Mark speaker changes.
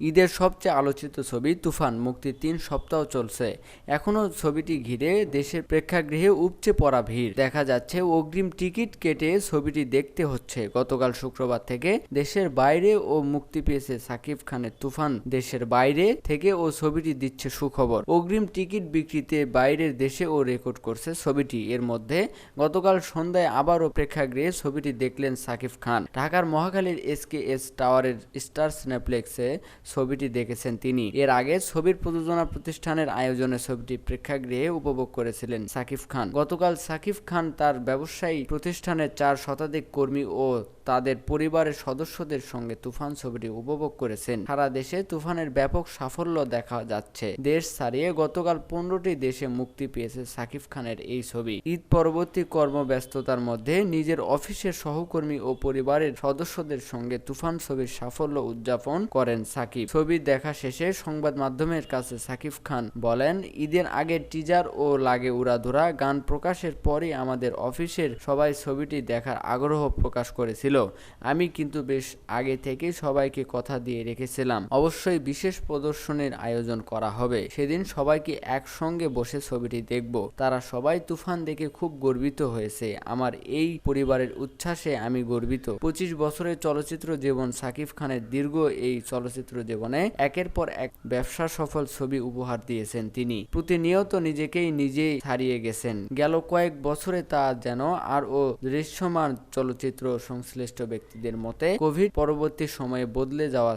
Speaker 1: ঈদের সবচেয়ে আলোচিত ছবি তুফান, মুক্তি তিন সপ্তাহ চলছে। এখনও ছবিটি ঘিরে দেশের প্রেক্ষাগৃহে উপচে পড়া ভিড়। দেখা যাচ্ছে অগ্রিম টিকিট কেটে ছবিটি দেখতে হচ্ছে। গতকাল শুক্রবার থেকে দেশের বাইরে ও মুক্তি পেয়েছে সাকিব খানের তুফান। দেশের বাইরে থেকে ও ছবিটি দিচ্ছে সুখবর। অগ্রিম টিকিট বিক্রিতে বাইরের দেশে ও রেকর্ড করছে ছবিটি। এর মধ্যে গতকাল সন্ধ্যায় আবারও প্রেক্ষাগৃহে ছবিটি দেখলেন সাকিব খান। ঢাকার মহাখালীর এসকেএস টাওয়ারের স্টার সিনেপ্লেক্সে ছবিটি দেখেছেন তিনি। এর আগে ছবির প্রযোজনা প্রতিষ্ঠানের আয়োজনে ছবিটি প্রেক্ষাগৃহে উপভোগ করেছিলেন সাকিব খান। গতকাল সাকিব খান তার ব্যবসায়ী প্রতিষ্ঠানের চার শতাধিক কর্মী ও তাদের পরিবারের সদস্যদের সঙ্গে তুফান ছবিটি উপভোগ করেছেন। সারা দেশে তুফানের ব্যাপক সাফল্য দেখা যাচ্ছে। দেশ ছাড়িয়ে গতকাল পনেরোটি দেশে মুক্তি পেয়েছে সাকিব খানের এই ছবি। ঈদ পরবর্তী কর্মব্যস্ততার মধ্যে নিজের অফিসের সহকর্মী ও পরিবারের সদস্যদের সঙ্গে তুফান ছবির সাফল্য উদযাপন করেন সাকিব। ছবি দেখা শেষে সংবাদ মাধ্যমের কাছে সাকিব খান বলেন, ঈদের আগে টিজার ও লাগে উড়াধুরা, গান প্রকাশের পরই আমাদের অফিসের সবাই ছবিটি দেখার আগ্রহ প্রকাশ করেছিল। আমি কিন্তু বেশ আগে থেকেই সবাইকে কথা দিয়ে রেখেছিলাম। অবশ্যই বিশেষ প্রদর্শনীর আয়োজন করা হবে। সেদিন সবাইকে একসঙ্গে বসে ছবিটি দেখব। তারা সবাই তুফান দেখে খুব গর্বিত হয়েছে। আমার এই পরিবারের উচ্ছ্বাসে আমি গর্বিত। পঁচিশ বছরের চলচ্চিত্র জীবন সাকিব খানের দীর্ঘ এই চলচ্চিত্র জীবনে একের পর এক ব্যবসা সফল ছবি উপহার দিয়েছেন তিনি। প্রতিনিয়ত নিজেকেই নিজেই হারিয়ে গেছেন। গেল কয়েক বছরে তা যেন আর ও দৃশ্যমান চলচ্চিত্র সংশ্লিষ্ট ব্যক্তিদের মতে কোভিড পরবর্তী সময়ে বদলে যাওয়া